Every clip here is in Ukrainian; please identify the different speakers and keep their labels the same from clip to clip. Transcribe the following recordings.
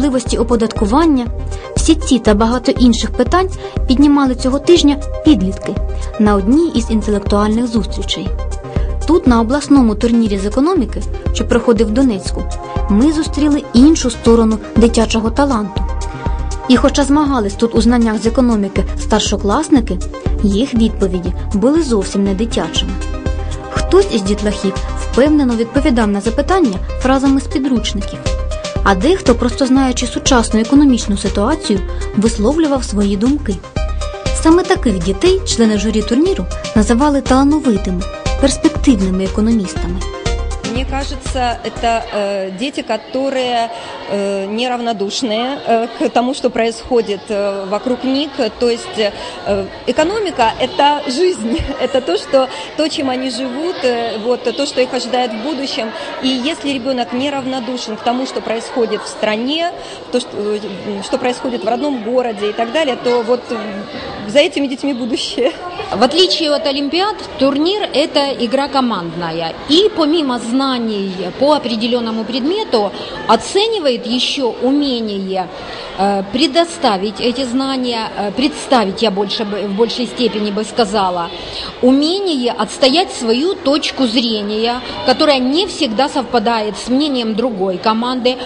Speaker 1: можливості оподаткування, всі ці та багато інших питань піднімали цього тижня підлітки на одній із інтелектуальних зустрічей. Тут, на обласному турнірі з економіки, що проходив в Донецьку, ми зустріли іншу сторону дитячого таланту. І хоча змагались тут у знаннях з економіки старшокласники, їх відповіді були зовсім не дитячими. Хтось із дітлахів впевнено відповідав на запитання фразами з підручників, а дехто, просто знаючи сучасну економічну ситуацію, висловлював свої думки. Саме таких дітей члени журі турніру називали талановитими, перспективними економістами.
Speaker 2: Кажется, это э, дети, которые э, неравнодушные э, к тому, что происходит э, вокруг них. То есть э, экономика – это жизнь, это то, что, то, чем они живут, э, вот, то, что их ожидает в будущем. И если ребенок неравнодушен к тому, что происходит в стране, то, что, э, что происходит в родном городе и так далее, то вот э, за этими детьми будущее.
Speaker 3: В отличие от Олимпиад, турнир – это игра командная. И помимо знаний по определенному предмету, оценивает еще умение э, предоставить эти знания, э, представить, я больше, в большей степени бы сказала, умение отстоять свою точку зрения, которая не всегда совпадает с мнением другой команды,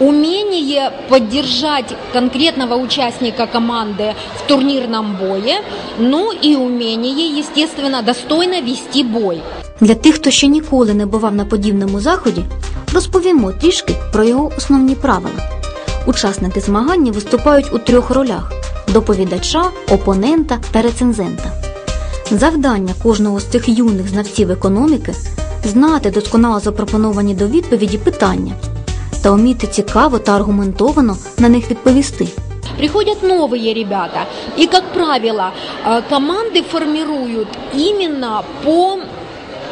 Speaker 3: умение поддержать конкретного участника команды в турнирном бое, ну и умение, естественно, достойно вести бой.
Speaker 1: Для тих, хто ще ніколи не бував на подібному заході, розповімо трішки про його основні правила. Учасники змагання виступають у трьох ролях: доповідача, опонента та рецензента. Завдання кожного з цих юних знавців економіки знати досконало запропоновані до відповіді питання та вміти цікаво та аргументовано на них відповісти.
Speaker 3: Приходят новые ребята, и, как правило, э, команды формируют именно по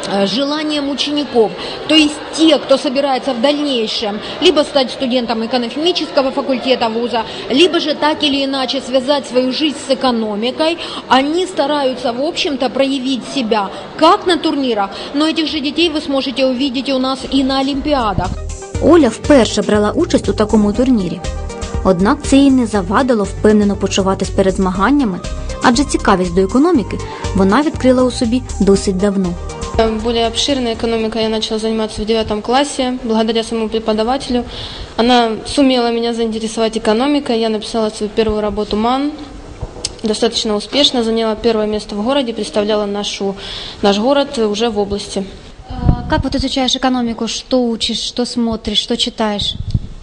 Speaker 3: э, желаниям учеников. То есть те, кто собирается в дальнейшем либо стать студентом экономического факультета вуза, либо же так или иначе связать свою жизнь с экономикой, они стараются, в общем-то, проявить себя как на турнирах, но этих же детей вы сможете увидеть у нас и на Олимпиадах.
Speaker 1: Оля вперше брала участь у такому турнірі. Однак це їй не завадило впевнено почуватись перед змаганнями, адже цікавість до економіки вона відкрила у собі досить давно.
Speaker 4: Более обширной экономикой я начала заниматься в девятом классе, благодаря своему преподавателю. Она сумела меня заинтересовать экономикой. Я написала свою первую работу МАН, достаточно успешно, заняла первое место в городе, представляла нашу, наш город уже в области.
Speaker 1: А Как вот изучаешь экономику? Что учишь, что смотришь, что читаешь?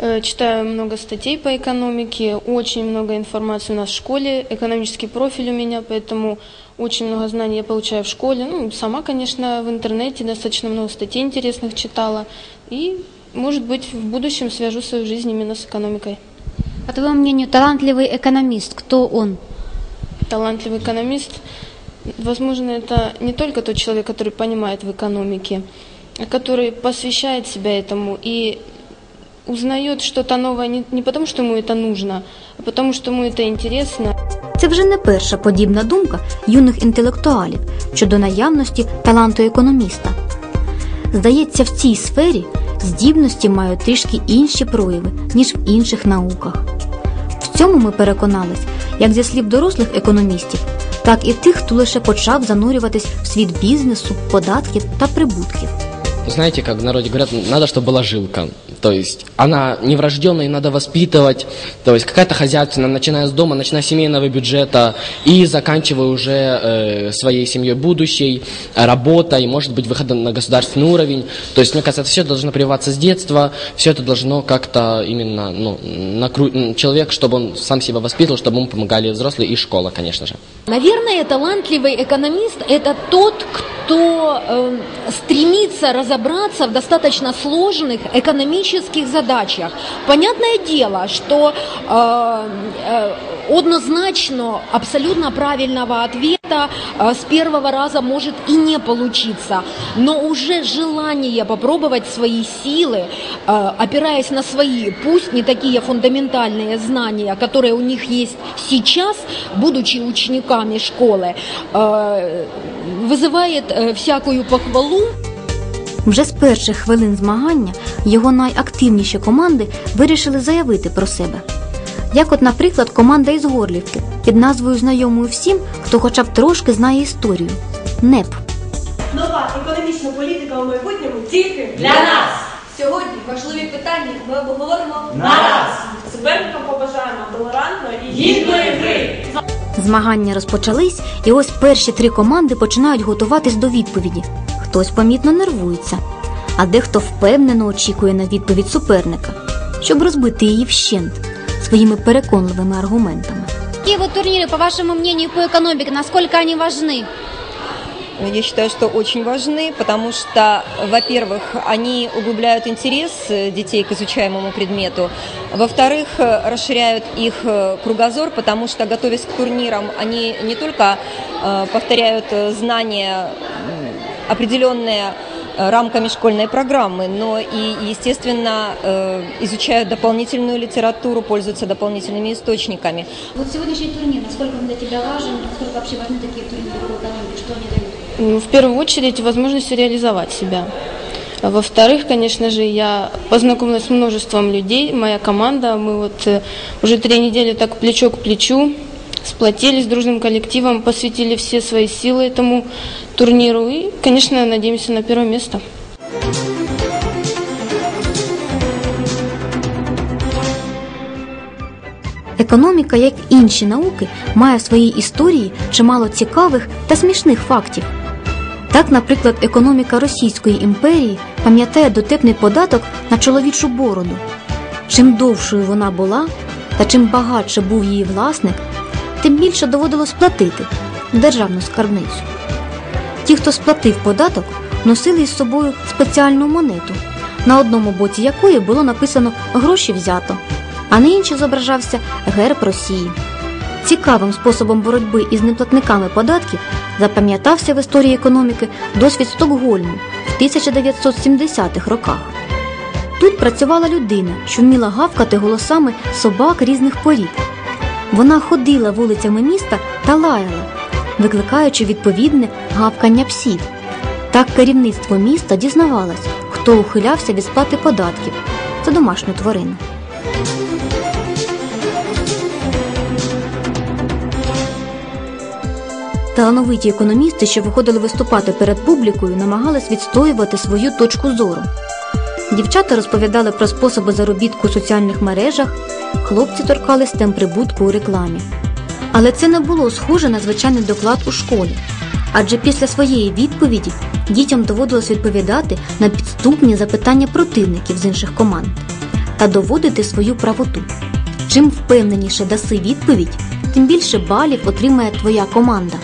Speaker 4: Э, Читаю много статей по экономике, очень много информации у нас в школе, экономический профиль у меня, поэтому очень много знаний я получаю в школе. Ну, сама, конечно, в интернете достаточно много статей интересных читала. И, может быть, в будущем свяжу свою жизнь именно с экономикой.
Speaker 1: По твоему мнению, талантливый экономист, кто он?
Speaker 4: Талантливый экономист, возможно, это не только тот человек, который понимает в экономике, а который посвящает себя этому и узнает что-то новое не, не потому, что ему это нужно, а потому, что ему это интересно.
Speaker 1: Це вже не перша подібна думка юних інтелектуалів щодо наявності таланту економіста. Здається, в цій сфері здібності мають трішки інші прояви, ніж в інших науках. В цьому ми переконались як зі слів дорослих економістів, так і тих, хто лише почав занурюватись в світ бізнесу, податків та прибутків.
Speaker 5: Знаете, как в народе говорят, надо, чтобы была жилка. То есть она неврожденная, надо воспитывать. То есть какая-то хозяйственная, начиная с дома, начиная с семейного бюджета и заканчивая уже э, своей семьей будущей, э, работой, может быть, выходом на государственный уровень. То есть, мне кажется, это все должно прививаться с детства, все это должно как-то именно, ну, накру... человек, чтобы он сам себя воспитывал, чтобы ему помогали взрослые и школа, конечно же.
Speaker 3: Наверное, талантливый экономист – это тот, кто э, стремится разобраться в достаточно сложных экономических задачах. Понятное дело, что э, э, однозначно абсолютно правильного ответа э, с первого раза может и не получиться, но уже желание попробовать свои силы, э, опираясь на свои, пусть не такие фундаментальные знания, которые у них есть сейчас, будучи учениками школы, э, вызывает э, всякую похвалу.
Speaker 1: Вже з перших хвилин змагання його найактивніші команди вирішили заявити про себе. Як, от, наприклад, команда із Горлівки під назвою знайомою всім, хто хоча б трошки знає історію НЕП.
Speaker 6: Нова економічна політика у майбутньому тільки для нас.
Speaker 7: Сьогодні важливі питання ми обговоримо
Speaker 6: Нараз! Суперникам побажаємо толерантної і гідної гри.
Speaker 1: Змагання розпочались, і ось перші три команди починають готуватись до відповіді. Хтось помітно нервується, а дехто впевнено очікує на відповідь суперника, щоб розбити її вщент своїми переконливими аргументами.
Speaker 3: Какие вот турниры, по вашему мнению, по экономике, насколько они важны?
Speaker 2: Я считаю, что очень важны, потому что, во-первых, они углубляют интерес э, детей к изучаемому предмету, во-вторых, э, расширяют их э, кругозор, потому что, готовясь к турнирам, они не только э, повторяют э, знания м, определенные э, рамками школьной программы, но и, естественно, э, изучают дополнительную литературу, пользуются дополнительными источниками.
Speaker 1: Вот сегодняшний турнир, насколько он для тебя важен, насколько вообще важны такие турниры по экономике, что они дают?
Speaker 4: Ну, В первую очередь возможность реализовать себя. А Во-вторых, конечно же, я познакомилась с множеством людей, моя команда, мы вот э, уже три недели так плечо к плечу сплотились дружным коллективом, посвятили все свои силы этому турниру и, конечно, надеемся на первое место.
Speaker 1: Економіка, як і інші науки, має в своїй історії чимало цікавих та смішних фактів. Так, наприклад, економіка Російської імперії пам'ятає дотепний податок на чоловічу бороду. Чим довшою вона була, та чим багатше був її власник, тим більше доводилось платити державну скарбницю. Ті, хто сплатив податок, носили із собою спеціальну монету, на одному боці якої було написано гроші взято, а на іншій зображався герб Росії. Цікавим способом боротьби із неплатниками податків запам'ятався в історії економіки досвід Стокгольму в 1970-х роках. Тут працювала людина, що вміла гавкати голосами собак різних порід. Вона ходила вулицями міста та лаяла, викликаючи відповідне гавкання псів. Так керівництво міста дізнавалось, хто ухилявся від сплати податків за домашню тварину. Талановиті економісти, що виходили виступати перед публікою, намагались відстоювати свою точку зору. Дівчата розповідали про способи заробітку у соціальних мережах, хлопці торкались тем прибутку у рекламі. Але це не було схоже на звичайний доклад у школі. Адже після своєї відповіді дітям доводилось відповідати на підступні запитання противників з інших команд та доводити свою правоту. Чим впевненіше даси відповідь, тим більше балів отримає твоя команда.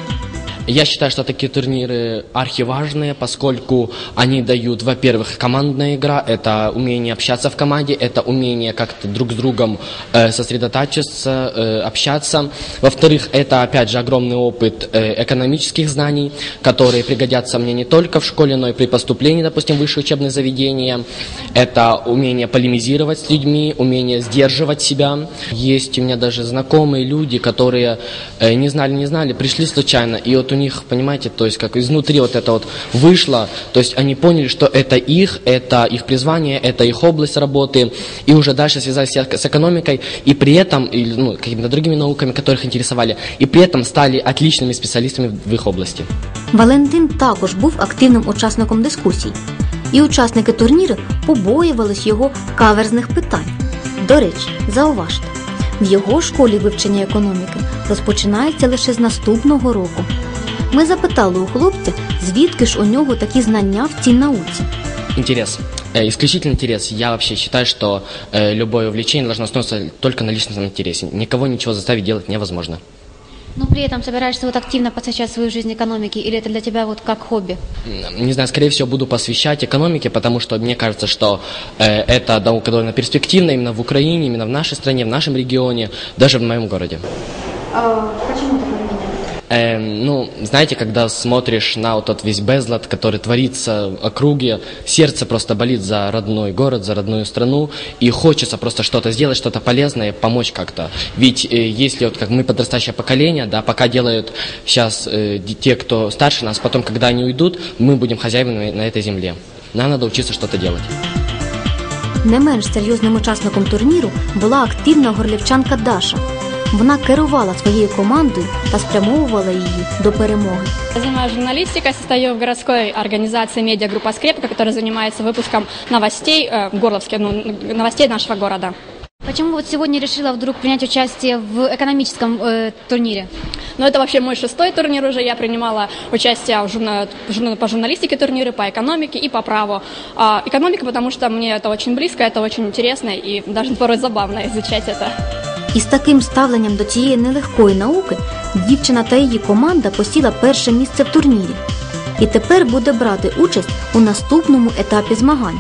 Speaker 5: Я считаю, что такие турниры архиважные, поскольку они дают, во-первых, командная игра, это умение общаться в команде, это умение как-то друг с другом э, сосредотачиваться, э, общаться. Во-вторых, это, опять же, огромный опыт э, экономических знаний, которые пригодятся мне не только в школе, но и при поступлении, допустим, в высшее учебное заведение. Это умение полемизировать с людьми, умение сдерживать себя. Есть у меня даже знакомые люди, которые э, не знали, не знали, пришли случайно, и вот у них, понимаете, то есть как изнутри вот это вот вышло, то есть они поняли, что это их, это их призвание, это их область работы, и уже дальше связались с экономикой, и при этом, или, ну, какими-то другими науками, которых интересовали, и при этом стали отличными специалистами в их области.
Speaker 1: Валентин також був активним учасником дискусій, і учасники турніру побоювались його каверзних питань. До речі, зауважте, в його школі вивчення економіки розпочинається лише з наступного року. Ми запитали у хлопця, звідки ж у нього такі знання в цій науці.
Speaker 5: Интерес. Э, исключительный интерес. Я вообще считаю, что э, любое увлечение должно основываться только на личностном интересе. Никого ничего заставить делать невозможно.
Speaker 1: Но при этом собираешься вот активно посвящать свою жизнь экономике, или это для тебя вот как хобби?
Speaker 5: М, Не знаю, скорее всего, буду посвящать экономике, потому что мне кажется, что э, эта наука довольно перспективна именно в Украине, именно в нашей стране, в нашем регионе, даже в моем городе.
Speaker 1: почему такое мнение?
Speaker 5: Эм, ну, знаете, когда смотришь на вот тот весь безлад, который творится в округе, сердце просто болит за родной город, за родную страну, и хочется просто что-то сделать, что-то полезное, помочь как-то. Ведь э, если вот как мы подрастающее поколение, да, пока делают сейчас э, ди- те, кто старше нас, потом, когда они уйдут, мы будем хозяевами на этой земле. нам надо учиться что-то делать.
Speaker 1: Не менш серйозним учасником турніру була активна горлівчанка Даша. Вона керувала своєю командою та спрямовувала її до перемоги.
Speaker 8: Я занимаюсь журналистикой, состою в городской организации медиагруппа «Скрепка», которая занимается выпуском новостей э, в Горловске, ну, новостей нашего города.
Speaker 1: Почему вот сегодня решила вдруг принять участие в экономическом э, турнире?
Speaker 8: Но это вообще мой шестой турнир уже. Я принимала участие в журна- в журна- по журналистике турниры, по экономике и по праву. А, экономика, потому что мне это очень близко, это очень интересно и даже порой забавно изучать это.
Speaker 1: Із таким ставленням до цієї нелегкої науки дівчина та її команда посіла перше місце в турнірі. І тепер буде брати участь у наступному етапі змагань.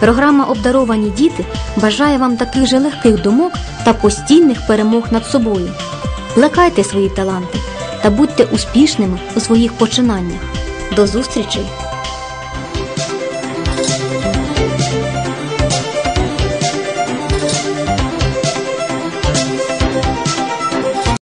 Speaker 1: Програма Обдаровані діти бажає вам таких же легких думок та постійних перемог над собою. Плекайте свої таланти та будьте успішними у своїх починаннях. До зустрічей!